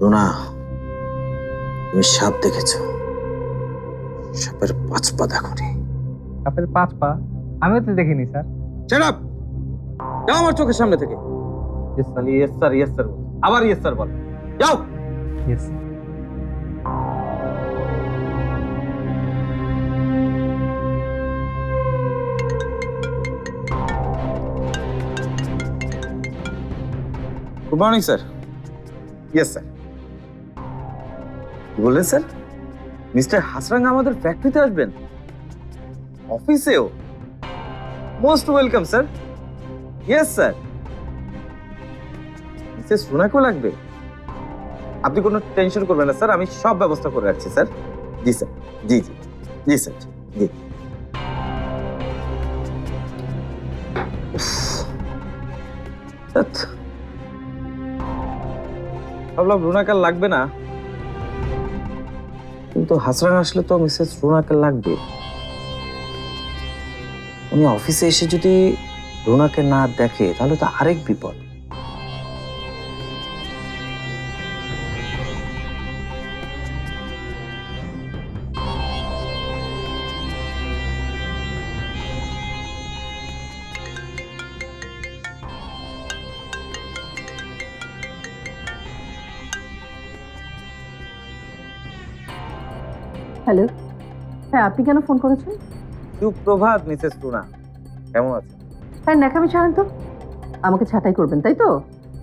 রুনা তুমি সাপ দেখেছ। সাপের পাঁচ পা দেখনি সাপের পাঁচ পা? আমিও তো দেখিনি স্যার। শাট যাও আমার চোখের সামনে থেকে। Yes sir yes sir yes sir আবার ইয়েস স্যার বল। যাও। Yes good morning sir yes sir বললেন, স্যার, মিস্টার হাসরাঙ্গা আমাদের ফ্যাক্টরিতে আসবেন। অফিসেও? Most welcome sir. Yes sir. Mrs সোনাকেও লাগবে? আপনি কোনো টেনশন করবেন না, স্যার, আমি সব ব্যবস্থা করে রাখছি, স্যার। জি স্যার, জি জি জি, স্যার, জি। ভাবলাম রুনাকার লাগবে না। কিন্তু হাসরান আসলে তো মিসেস রুনাকে লাগবে। উনি অফিসে এসে যদি রুনাকে না দেখে, তাহলে তো আরেক বিপদ। হ্যালো। হ্যাঁ আপনি কেন ফোন করেছেন? সুপ্রভাত মিসেস রুনা কেমন আছেন? হ্যাঁ ন্যাকামি ছাড়েন তো। আমাকে ছাঁটাই করবেন তাই তো?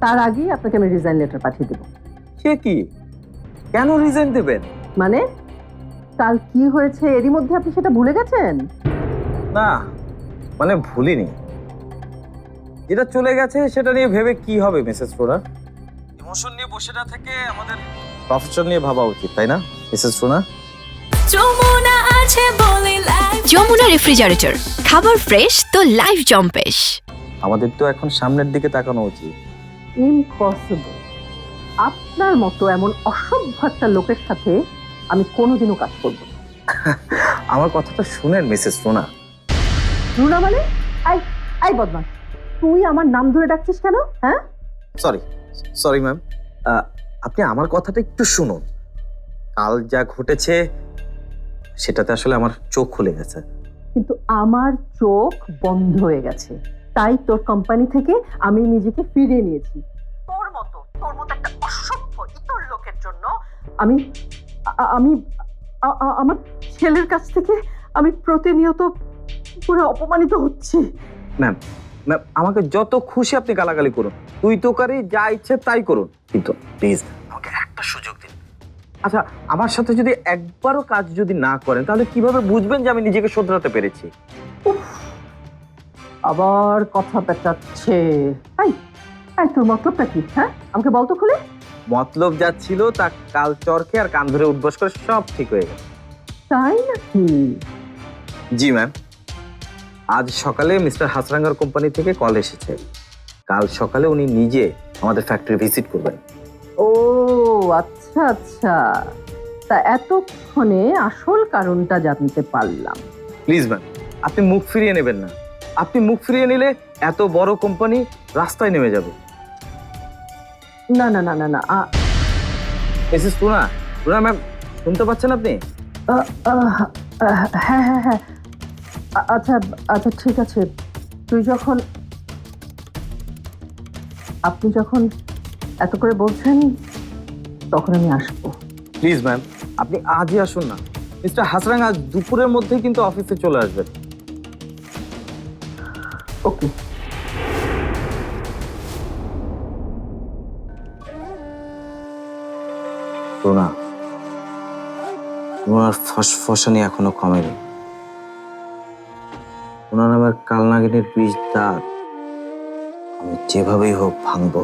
তার আগেই আপনাকে আমি রিজাইন লেটার পাঠিয়ে দেবো। সে কি? কেন রিজাইন দেবেন? মানে? কাল কি হয়েছে? এরই মধ্যে আপনি সেটা ভুলে গেছেন? না মানে ভুলিনি। যেটা চলে গেছে সেটা নিয়ে ভেবে কি হবে মিসেস রুনা ইমোশন নিয়ে বসে না থেকে আমাদের প্রফেশন নিয়ে ভাবা উচিত তাই না মিসেস রুনা যমুনা আছে বলে লাইফ যমুনা রেফ্রিজারেটর খাবার ফ্রেশ তো লাইফ জম্পেশ আমাদের তো এখন সামনের দিকে তাকানো উচিত। ইম্পসিবল আপনার মতো এমন অসভ্য একটা লোকের সাথে আমি কোনোদিনও কাজ করব না। আমার কথাটা শুনেন মিসেস রুনা রুনা মানে? আই আই বদমাস তুই আমার নাম ধরে ডাকছিস কেন? হ্যাঁ? সরি সরি ম্যাম আপনি আমার কথাটা একটু শুনুন। কাল যা ঘটেছে সেটাতে আসলে আমার চোখ খুলে গেছে। কিন্তু আমার চোখ বন্ধ হয়ে গেছে। তাই তোর কোম্পানি থেকে আমি নিজেকে ফিরিয়ে নিয়েছি। তোর মতো তোর মতো একটা অসভ্য ইতর লোকের জন্য আমি আমি আমার ছেলের কাছ থেকে আমি প্রতিনিয়ত পুরো অপমানিত হচ্ছি। ম্যাম ম্যাম আমাকে যত খুশি আপনি গালাগালি করুন। তুই তো কারি যা ইচ্ছে তাই করুন। কিন্তু প্লিজ আমাকে একটা সুযোগ দিন। আচ্ছা আমার সাথে যদি একবারও কাজ যদি না করেন তাহলে কীভাবে বুঝবেন যে আমি নিজেকে শোধরাতে পেরেছি? আবার কথা পেঁচাচ্ছে এই তোর মতলবটা কি? হ্যাঁ আমাকে বলতো খুলে। মতলব যা ছিল তা কাল চরকে আর কান ধরে উঠবস করে সব ঠিক হয়ে গেছে তাই নাকি? জি ম্যাম আজ সকালে মিস্টার হাসরাঙ্গার কোম্পানি থেকে কল এসেছে। কাল সকালে উনি নিজে আমাদের ফ্যাক্টরি ভিজিট করবেন। ও আচ্ছা আচ্ছা। তা এতক্ষণে আসল কারণটা জানতে পারলাম। প্লিজ ম্যাম আপনি মুখ ফিরিয়ে নেবেন না। আপনি মুখ ফিরিয়ে নিলে এত বড় কোম্পানি রাস্তায় নেমে যাবে। না না না না না আ- মিসেস টুনা টুনা ম্যাম শুনতে পাচ্ছেন আপনি? আ, হ্যাঁ হ্যাঁ হ্যাঁ। আ- আচ্ছা আচ্ছা ঠিক আছে। তুই যখন আপনি যখন এত করে বলছেন তখন আমি আসব। প্লিজ ম্যাম আপনি আজই আসুন না। মিস্টার হাসরাং আজ দুপুরের মধ্যেই কিন্তু অফিসে চলে আসবেন। ওকে। রুনা রুনার ফসফসানি এখনও কমেনি। রুনা নামের কালনাগিনীর বীজ দাঁত আমি যেভাবেই হোক ভাঙবো।